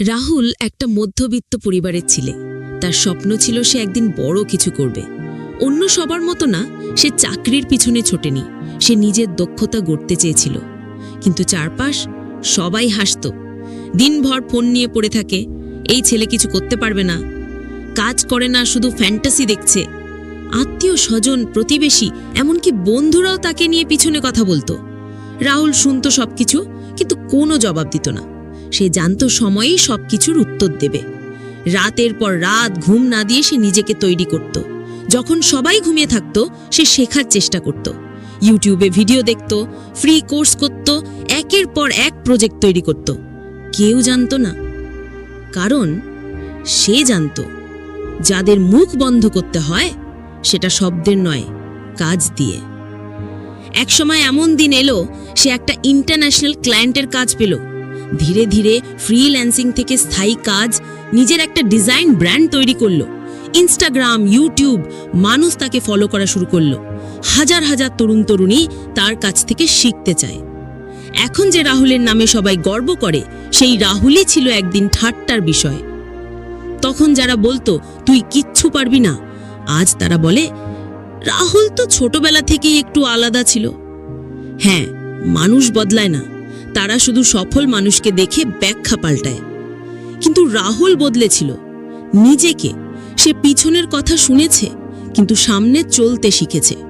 রাহুল একটা মধ্যবিত্ত পরিবারের ছেলে। তার স্বপ্ন ছিল সে একদিন বড় কিছু করবে। অন্য সবার মতো না, সে চাকরির পিছনে ছোটেনি। সে নিজের দক্ষতা গড়তে চেয়েছিল। কিন্তু চারপাশ সবাই হাসত। দিনভর ফোন নিয়ে পড়ে থাকে, এই ছেলে কিছু করতে পারবে না। কাজ করে না, শুধু ফ্যান্টাসি দেখছে। আত্মীয় স্বজন, প্রতিবেশী, এমনকি বন্ধুরাও তাকে নিয়ে পিছনে কথা বলতো। রাহুল শুনত সবকিছু, কিন্তু কোনো জবাব দিত না। সে জানত সময়েই সবকিছুর উত্তর দেবে। রাতের পর রাত ঘুম না দিয়ে সে নিজেকে তৈরি করত। যখন সবাই ঘুমিয়ে থাকত, সে শেখার চেষ্টা করত। ইউটিউবে ভিডিও দেখত, ফ্রি কোর্স করত, একের পর এক প্রজেক্ট তৈরি করত। কেউ জানতো না। কারণ সে জানত, যাদের মুখ বন্ধ করতে হয়, সেটা শব্দের নয়, কাজ দিয়ে। একসময় এমন দিন এলো, সে একটা ইন্টারন্যাশনাল ক্লায়েন্টের কাজ পেল। ধীরে ধীরে ফ্রিল্যান্সিং থেকে স্থায়ী কাজ, নিজের একটা ডিজাইন ব্র্যান্ড তৈরি করল। ইনস্টাগ্রাম ইউটিউব মানুষ তাকে ফলো করা শুরু করল। হাজার হাজার তরুণ তরুণী তার কাছ থেকে শিখতে চায়। এখন যে রাহুলের নামে সবাই গর্ব করে, সেই রাহুলই ছিল একদিন ঠাট্টার বিষয়। তখন যারা বলতো, তুই কিচ্ছু পারবি না। আজ তারা বলে, রাহুল তো ছোটবেলা থেকেই একটু আলাদা ছিল। হ্যাঁ মানুষ বদলায় না। তারা শুধু সফল মানুষকে দেখে ব্যাখ্যা পাল্টায়। কিন্তু রাহুল বদলেছিল। নিজেকে। সে পিছনের কথা শুনেছে, কিন্তু সামনে চলতে শিখেছে।